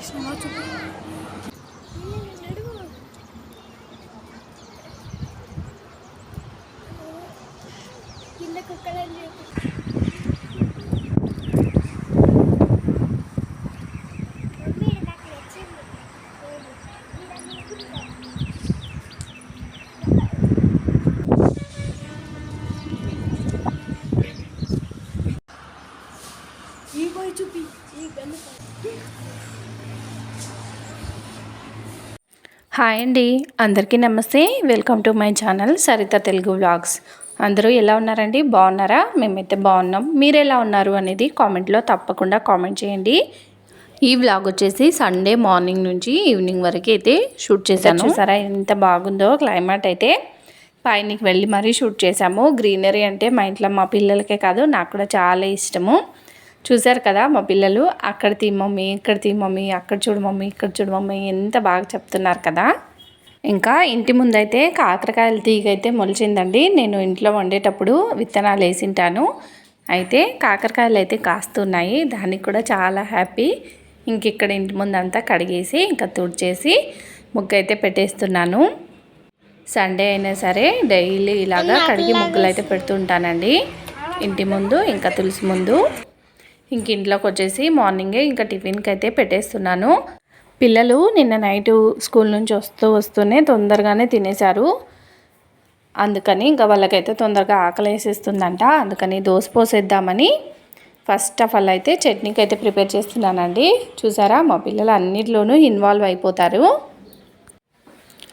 Isso não. Hi అండి. అందరికీ నమస్తే. Welcome to my channel Saritha Telugu vlogs. అందరూ ఎలా ఉన్నారండి? బాగున్నారా? మేమైతే బాగున్నాం. మీరు ఎలా ఉన్నారు అనేది కామెంట్లో తప్పకుండా కామెంట్ చేయండి. ఈ వ్లాగ్ వచ్చేసి సండే మార్నింగ్ నుంచి ఈవినింగ్ వరకు అయితే షూట్ చేశాను. చూసారా? ఎంత బాగుందో క్లైమేట్ అయితే. పైనకి వెళ్ళి మరీ షూట్ చేశాము. గ్రీనరీ అంటే మా ఇంట్లో మా పిల్లలకే కాదు నాకు కూడా చాలా ఇష్టము. చూశారు కదా మా పిల్లలు? అక్కడ తీ మమ్మీ ఇక్కడ తీ మమ్మీ అక్కడ చూడు మమ్మీ ఇక్కడ చూడు మమ్మీ ఎంత బాగా చెప్తున్నారు కదా? ఇంకా ఇంటి ముందైతే కాకరకాయల తీగ అయితే మొలిచిందండి. నేను ఇంట్లో వండేటప్పుడు విత్తనాలు వేసింటాను. అయితే కాకరకాయలు అయితే కాస్తున్నాయి. దానికి కూడా చాలా హ్యాపీ. ఇంక ఇక్కడ ఇంటి ముందంతా కడిగేసి ఇంకా తుడిచేసి ముగ్గు అయితే పెట్టేస్తున్నాను. సండే అయినా సరే డైలీ ఇలాగా కడిగి ముగ్గులు అయితే పెడుతుంటానండి. ఇంటి ముందు ఇంకా తులసి ముందు. ఇంక ఇంట్లోకి వచ్చేసి మార్నింగే ఇంకా టిఫిన్కి అయితే పెట్టేస్తున్నాను. పిల్లలు నిన్న నైట్ స్కూల్ నుంచి వస్తూ వస్తూనే తొందరగానే తినేశారు. అందుకని ఇంకా వాళ్ళకైతే తొందరగా ఆకలి వేసేస్తుందంట అందుకని దోశ పోసేద్దామని ఫస్ట్ ఆఫ్ ఆల్ అయితే చట్నీకి అయితే ప్రిపేర్ చేస్తున్నానండి. చూసారా? మా పిల్లలు అన్నిట్లోనూ ఇన్వాల్వ్ అయిపోతారు.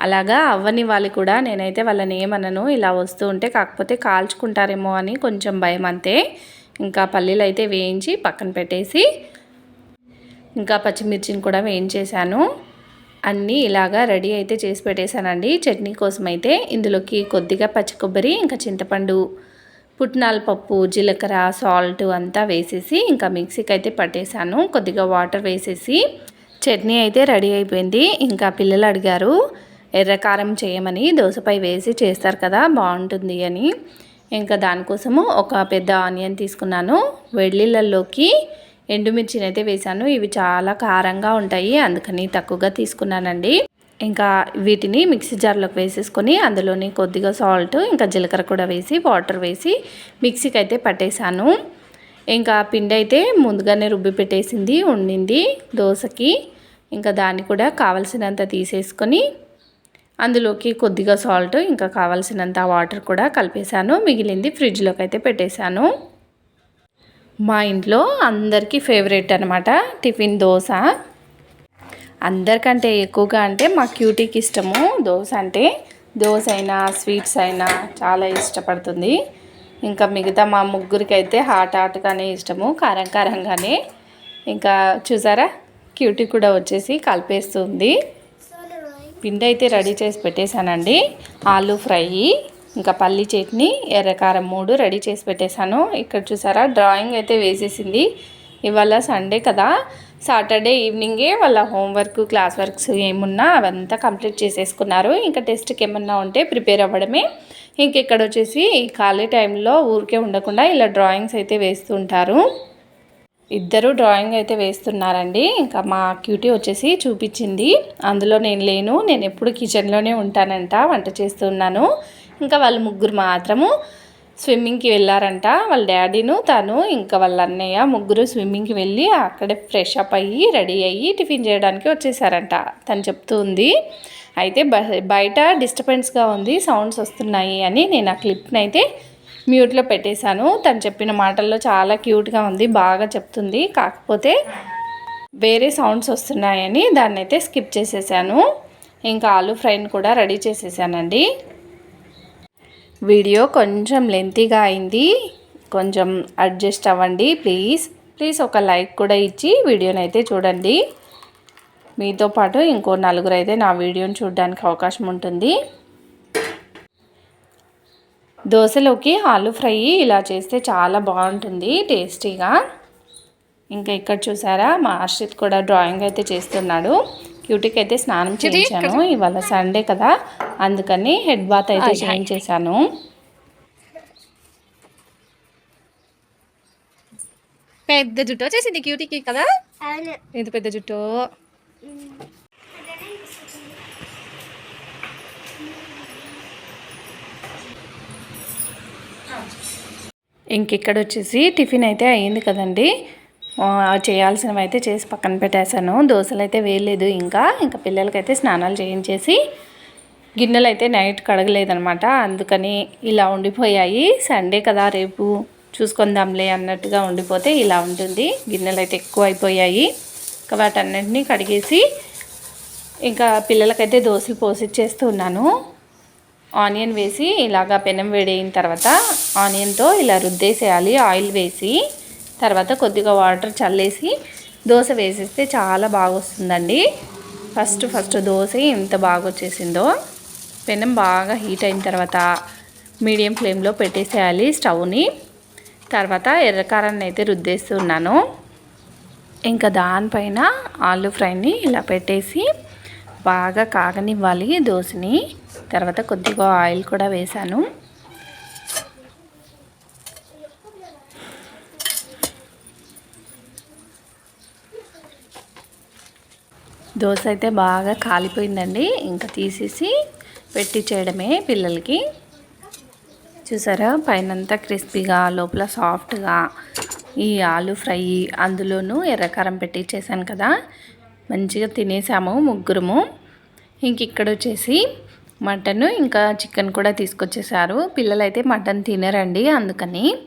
అలాగా అవ్వని వాళ్ళు కూడా. నేనైతే వాళ్ళని ఏమనను ఇలా వస్తూ ఉంటే కాకపోతే కాల్చుకుంటారేమో అని కొంచెం భయం అంతే ఇంకా పల్లీలు అయితే వేయించి పక్కన పెట్టేసి ఇంకా పచ్చిమిర్చిని కూడా వేయించేసాను అన్నీ ఇలాగా రెడీ అయితే చేసి పెట్టేశానండి. చట్నీ కోసం అయితే ఇందులోకి కొద్దిగా పచ్చి కొబ్బరి ఇంకా చింతపండు పుట్నాల పప్పు జీలకర్ర సాల్ట్ అంతా వేసేసి ఇంకా మిక్సీకి అయితే పట్టేశాను. కొద్దిగా వాటర్ వేసేసి చట్నీ అయితే రెడీ అయిపోయింది. ఇంకా పిల్లలు అడిగారు ఎర్రకారం చేయమని దోసపై వేసి చేస్తారు కదా బాగుంటుంది అని. ఇంకా దానికోసము ఒక పెద్ద ఆనియన్ తీసుకున్నాను. వెల్లుల్లిలోకి ఎండుమిర్చిని అయితే వేశాను. ఇవి చాలా కారంగా ఉంటాయి అందుకని తక్కువగా తీసుకున్నానండి. ఇంకా వీటిని మిక్సీ జార్లోకి వేసేసుకొని అందులోని కొద్దిగా సాల్ట్ ఇంకా జీలకర్ర కూడా వేసి వాటర్ వేసి మిక్సీకి అయితే పట్టేశాను. ఇంకా పిండి అయితే ముందుగానే రుబ్బి పెట్టేసింది ఉండింది దోశకి. ఇంకా దాన్ని కూడా కావలసినంత తీసేసుకొని అందులోకి కొద్దిగా సాల్ట్ ఇంకా కావాల్సినంత వాటర్ కూడా కలిపేశాను. మిగిలింది ఫ్రిడ్జ్లోకి అయితే పెట్టేశాను. మా ఇంట్లో అందరికీ ఫేవరెట్ అనమాట టిఫిన్ దోశ. అందరికంటే ఎక్కువగా అంటే మా క్యూటీకి ఇష్టము దోశ అంటే. దోశ అయినా స్వీట్స్ అయినా చాలా ఇష్టపడుతుంది. ఇంకా మిగతా మా ముగ్గురికి అయితే హాట్ హాట్గానే ఇష్టము కారం కారంగానే. ఇంకా చూసారా? క్యూటీ కూడా వచ్చేసి కలిపేస్తుంది. పిండి అయితే రెడీ చేసి పెట్టేశానండి. ఆలు ఫ్రై ఇంకా పల్లి చట్నీ ఎర్రకారం మూడు రెడీ చేసి పెట్టేశాను. ఇక్కడ చూసారా డ్రాయింగ్ అయితే వేసేసింది. ఇవాళ సండే కదా. సాటర్డే ఈవినింగే వాళ్ళ హోంవర్క్ క్లాస్ వర్క్స్ ఏమున్నా అవంతా కంప్లీట్ చేసేసుకున్నారు. ఇంకా టెస్ట్కి ఏమన్నా ఉంటే ప్రిపేర్ అవ్వడమే. ఇంక ఇక్కడ వచ్చేసి ఈ ఖాళీ టైంలో ఊరికే ఉండకుండా ఇలా డ్రాయింగ్స్ అయితే వేస్తుంటారు ఇద్దరు డ్రాయింగ్ అయితే వేస్తున్నారండి. ఇంకా మా క్యూటీ వచ్చేసి చూపించింది. అందులో నేను లేను. నేను ఎప్పుడు కిచెన్లోనే ఉంటానంట వంట చేస్తున్నాను ఇంకా వాళ్ళు ముగ్గురు మాత్రము స్విమ్మింగ్కి వెళ్ళారంట. వాళ్ళ డాడీను తను ఇంకా వాళ్ళ అన్నయ్య ముగ్గురు స్విమ్మింగ్కి వెళ్ళి అక్కడే ఫ్రెష్ అప్ అయ్యి రెడీ అయ్యి టిఫిన్ చేయడానికి వచ్చేసారంట. తను చెప్తూ ఉంది అయితే బ- బయట డిస్టర్బెన్స్గా ఉంది సౌండ్స్ వస్తున్నాయి అని నేను ఆ క్లిప్ని అయితే మ్యూట్లో పెట్టేశాను. తను చెప్పిన మాటల్లో చాలా క్యూట్గా ఉంది బాగా చెప్తుంది. కాకపోతే వేరే సౌండ్స్ వస్తున్నాయని దాన్ని అయితే స్కిప్ చేసేసాను. ఇంకా ఆలు ఫ్రైని కూడా రెడీ చేసేసానండి. వీడియో కొంచెం లెంతీగా అయింది. కొంచెం అడ్జస్ట్ అవ్వండి ప్లీజ్. ప్లీజ్ ఒక లైక్ కూడా ఇచ్చి వీడియోని అయితే చూడండి. మీతో పాటు ఇంకో నలుగురు అయితే నా వీడియోని చూడడానికి అవకాశం ఉంటుంది. దోశలోకి ఆలు ఫ్రై ఇలా చేస్తే చాలా బాగుంటుంది టేస్టీగా. ఇంకా ఇక్కడ చూసారా మా హర్షిత్ కూడా డ్రాయింగ్ అయితే చేస్తున్నాడు. క్యూటీకి అయితే స్నానం చేయించాను ఇవాళ సండే కదా అందుకని హెడ్ బాత్ అయితే చేయించేశాను. పెద్ద జుట్టు వచ్చేసింది క్యూటీకి కదా? ఎంత పెద్ద జుట్టు? ఇంక ఇక్కడ వచ్చేసి టిఫిన్ అయితే అయ్యింది కదండి. చేయాల్సినవి అయితే చేసి పక్కన పెట్టేశాను. దోశలు అయితే వేయలేదు ఇంకా. ఇంకా పిల్లలకైతే స్నానాలు చేయించేసి గిన్నెలు అయితే నైట్ కడగలేదనమాట. అందుకని ఇలా ఉండిపోయాయి. సండే కదా రేపు చూసుకుందాంలే అన్నట్టుగా ఉండిపోతే ఇలా ఉంటుంది. గిన్నెలు అయితే ఎక్కువ అయిపోయాయి ఇంకా వాటన్నింటినీ కడిగేసి ఇంకా పిల్లలకైతే దోశలు పోసిచ్చేస్తూ ఉన్నాను ఆనియన్ వేసి ఇలాగా పెనం వేడైన తర్వాత ఆనియన్తో ఇలా రుద్దేసేయాలి. ఆయిల్ వేసి తర్వాత కొద్దిగా వాటర్ చల్లేసి దోశ వేసేస్తే చాలా బాగా వస్తుందండి ఫస్ట్ ఫస్ట్ దోశ ఎంత బాగా వచ్చేసిందో పెనం బాగా హీట్ అయిన తర్వాత మీడియం ఫ్లేమ్లో పెట్టేసేయాలి స్టవ్ని. తర్వాత ఎర్రకారాన్ని అయితే రుద్దేస్తున్నాను ఇంకా దానిపైన ఆలు ఫ్రైని ఇలా పెట్టేసి బాగా కాగనివ్వాలి దోశని. తర్వాత కొద్దిగా ఆయిల్ కూడా వేశాను. దోశ అయితే బాగా కాలిపోయిందండి. ఇంకా తీసేసి పెట్టి చేయడమే పిల్లలకి. చూసారా? పైనంతా క్రిస్పీగా లోపల సాఫ్ట్గా ఈ ఆలు ఫ్రై అందులోనూ ఎర్రకారం పెట్టి చేశాను కదా. మంచిగా తినేసాము ముగ్గురము. ఇంక ఇక్కడ వచ్చేసి మటన్ ఇంకా చికెన్ కూడా తీసుకొచ్చేసారు. పిల్లలైతే మటన్ తినరండి అందుకని.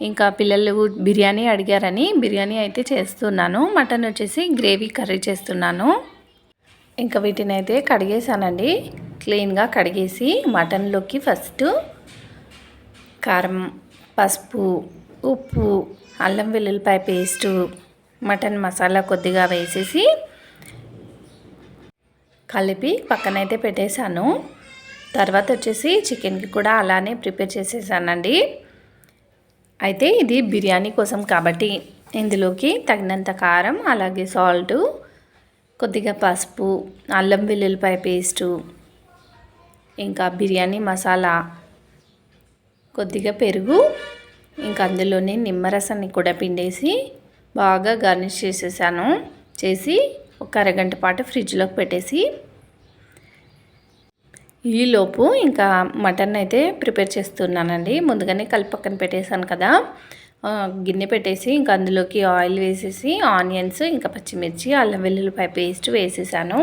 ఇంకా పిల్లలు బిర్యానీ అడిగారని బిర్యానీ అయితే చేస్తున్నాను. మటన్ వచ్చేసి గ్రేవీ కర్రీ చేస్తున్నాను. ఇంకా వీటిని అయితే కడిగేసానండి. క్లీన్గా కడిగేసి మటన్లోకి ఫస్ట్ కారం పసుపు ఉప్పు అల్లం వెల్లుల్లిపాయ పేస్టు మటన్ మసాలా కొద్దిగా వేసేసి కలిపి పక్కనైతే పెట్టేశాను. తర్వాత వచ్చేసి చికెన్కి కూడా అలానే ప్రిపేర్ చేసేసానండి. అయితే ఇది బిర్యానీ కోసం కాబట్టి ఇందులోకి తగినంత కారం అలాగే సాల్ట్ కొద్దిగా పసుపు అల్లం వెల్లుల్లిపాయ పేస్టు ఇంకా బిర్యానీ మసాలా కొద్దిగా పెరుగు ఇంకా అందులోనే నిమ్మరసాన్ని కూడా పిండేసి బాగా గార్నిష్ చేసేసాను. చేసి ఒక అరగంట పాటు ఫ్రిడ్జ్లోకి పెట్టేసి ఈలోపు ఇంకా మటన్ అయితే ప్రిపేర్ చేస్తున్నానండి. ముందుగానే కలిపి పక్కన పెట్టేశాను కదా. గిన్నె పెట్టేసి ఇంకా అందులోకి ఆయిల్ వేసేసి ఆనియన్స్ ఇంకా పచ్చిమిర్చి అల్లం వెల్లుల్లిపాయ పేస్ట్ వేసేసాను.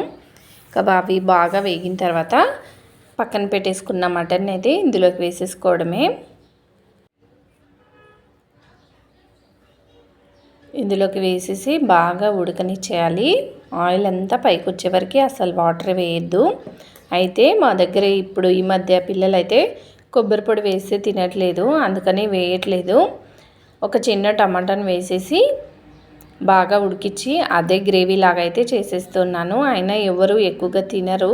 ఇంకా అవి బాగా వేగిన తర్వాత పక్కన పెట్టేసుకున్న మటన్ అయితే ఇందులోకి వేసేసుకోవడమే. ఇందులోకి వేసేసి బాగా ఉడకనిచ్చేయాలి. ఆయిల్ అంతా పైకి వచ్చే వరకు అసలు వాటర్ వేయద్దు. అయితే మా దగ్గర ఇప్పుడు ఈ మధ్య పిల్లలైతే కొబ్బరి పొడి వేస్తే తినట్లేదు అందుకని వేయట్లేదు. ఒక చిన్న టమాటాను వేసేసి బాగా ఉడికించి అదే గ్రేవీ లాగా అయితే చేసేస్తున్నాను. అయినా ఎవరు ఎక్కువగా తినరు.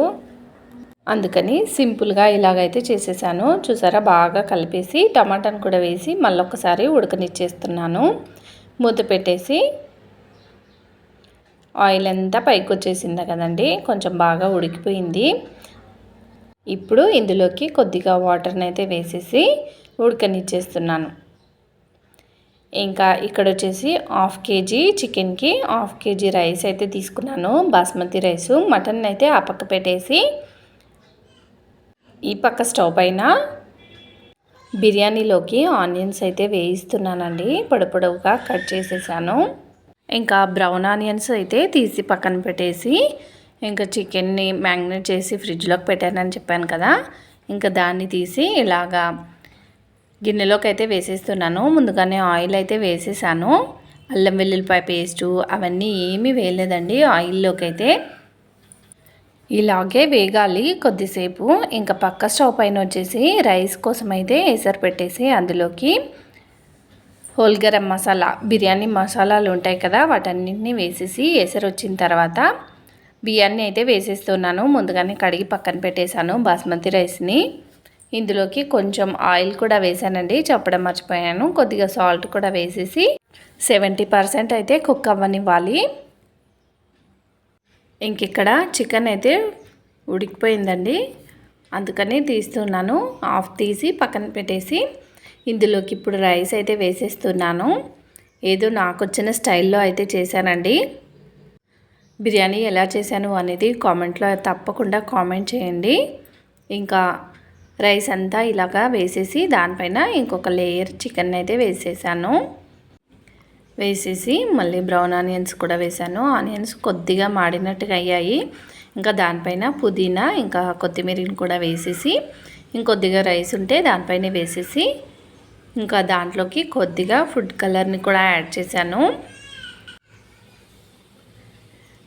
అందుకని సింపుల్గా ఇలాగైతే చేసేసాను. చూసారా? బాగా కలిపేసి టమాటాను కూడా వేసి మళ్ళొకసారి ఉడకనిచ్చేస్తున్నాను. మూత పెట్టేసి ఆయిల్ అంతా పైకి వచ్చేసింది కదండి కొంచెం బాగా ఉడికిపోయింది. ఇప్పుడు ఇందులోకి కొద్దిగా వాటర్ని అయితే వేసేసి ఉడకనిచ్చేస్తున్నాను. ఇంకా ఇక్కడ వచ్చేసి హాఫ్ కేజీ చికెన్కి హాఫ్ కేజీ రైస్ అయితే తీసుకున్నాను బాస్మతి రైసు. మటన్ అయితే ఆ పక్క పెట్టేసి ఈ పక్క స్టవ్ పైన బిర్యానీలోకి ఆనియన్స్ అయితే వేయిస్తున్నానండి. పొడపొడవుగా కట్ చేసేసాను. ఇంకా బ్రౌన్ ఆనియన్స్ అయితే తీసి పక్కన పెట్టేసి ఇంకా చికెన్ని మ్యాగ్నేట్ చేసి ఫ్రిడ్జ్లోకి పెట్టానని చెప్పాను కదా. ఇంకా దాన్ని తీసి ఇలాగా గిన్నెలోకి అయితే వేసేస్తున్నాను. ముందుగానే ఆయిల్ అయితే వేసేసాను. అల్లం వెల్లుల్లిపాయ పేస్టు అవన్నీ ఏమీ వేయలేదండి. ఆయిల్లోకి అయితే ఇలాగే వేగాలి కొద్దిసేపు. ఇంకా పక్క స్టవ్ పైన వచ్చేసి రైస్ కోసం అయితే ఎసరు పెట్టేసి అందులోకి హోల్ గరం మసాలా బిర్యానీ మసాలాలు ఉంటాయి కదా వాటన్నింటినీ వేసేసి ఎసరు వచ్చిన తర్వాత బియ్యాన్ని అయితే వేసేస్తున్నాను. ముందుగానే కడిగి పక్కన పెట్టేశాను బాస్మతి రైస్ని. ఇందులోకి కొంచెం ఆయిల్ కూడా వేసానండి చెప్పడం మర్చిపోయాను. కొద్దిగా సాల్ట్ కూడా వేసేసి సెవెంటీ పర్సెంట్ అయితే కుక్ అవ్వనివ్వాలి. ఇంక ఇక్కడ చికెన్ అయితే ఉడికిపోయిందండి. అందుకని తీస్తున్నాను. ఆఫ్ తీసి పక్కన పెట్టేసి ఇందులోకి ఇప్పుడు రైస్ అయితే వేసేస్తున్నాను. ఏదో నాకు వచ్చిన స్టైల్లో అయితే చేశానండి. బిర్యానీ ఎలా చేశాను అనేది కామెంట్లో తప్పకుండా కామెంట్ చేయండి. ఇంకా రైస్ అంతా ఇలాగా వేసేసి దానిపైన ఇంకొక లేయర్ చికెన్ అయితే వేసేసాను. వేసేసి మళ్ళీ బ్రౌన్ ఆనియన్స్ కూడా వేసాను. ఆనియన్స్ కొద్దిగా మాడినట్టుగా అయ్యాయి. ఇంకా దానిపైన పుదీనా ఇంకా కొత్తిమీరని కూడా వేసేసి ఇంకొద్దిగా రైస్ ఉంటే దానిపైన వేసేసి ఇంకా దాంట్లోకి కొద్దిగా ఫుడ్ కలర్ని కూడా యాడ్ చేశాను.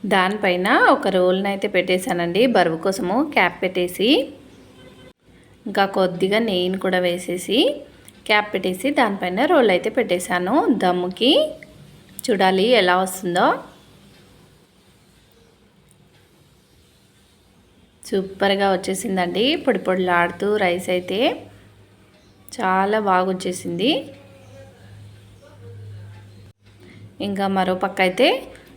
దానిపైన ఒక రోల్ని అయితే పెట్టేశానండి. బరువు కోసము క్యాప్ పెట్టేసి ఇంకా కొద్దిగా నెయ్యిని కూడా వేసేసి క్యాప్ పెట్టేసి దానిపైన రోల్ అయితే పెట్టేశాను. దమ్ముకి చూడాలి ఎలా వస్తుందో. సూపర్గా వచ్చేసిందండి. పొడి పొడిలాడుతూ రైస్ అయితే చాలా బాగా వచ్చేసింది ఇంకా మరో పక్క అయితే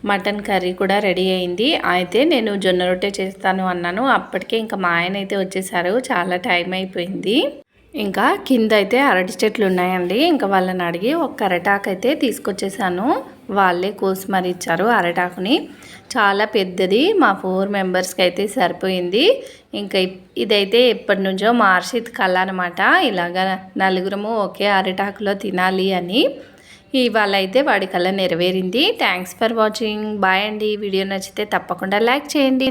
మటన్ కర్రీ కూడా రెడీ అయింది. అయితే నేను జొన్న రొట్టె చేస్తాను అన్నాను. అప్పటికే ఇంకా మా ఆయన అయితే వచ్చేసారు. చాలా టైం అయిపోయింది. ఇంకా కింద అయితే అరటి చెట్లు ఉన్నాయండి. ఇంకా వాళ్ళని అడిగి ఒక అరటాకు అయితే తీసుకొచ్చేసాను. వాళ్ళే కోసి మరి ఇచ్చారు అరటాకుని. చాలా పెద్దది మా ఫోర్ మెంబర్స్కి అయితే సరిపోయింది. ఇంకా ఇప్- ఇదైతే ఎప్పటి నుంచో మార్షిత్ కళ అనమాట ఇలాగ నలుగురము ఒకే అరటాకులో తినాలి అని. ఇవాళ అయితే వాడి కళ నెరవేరింది. థ్యాంక్స్ ఫర్ వాచింగ్ బాయ్ అండి. వీడియో నచ్చితే తప్పకుండా లైక్ చేయండి.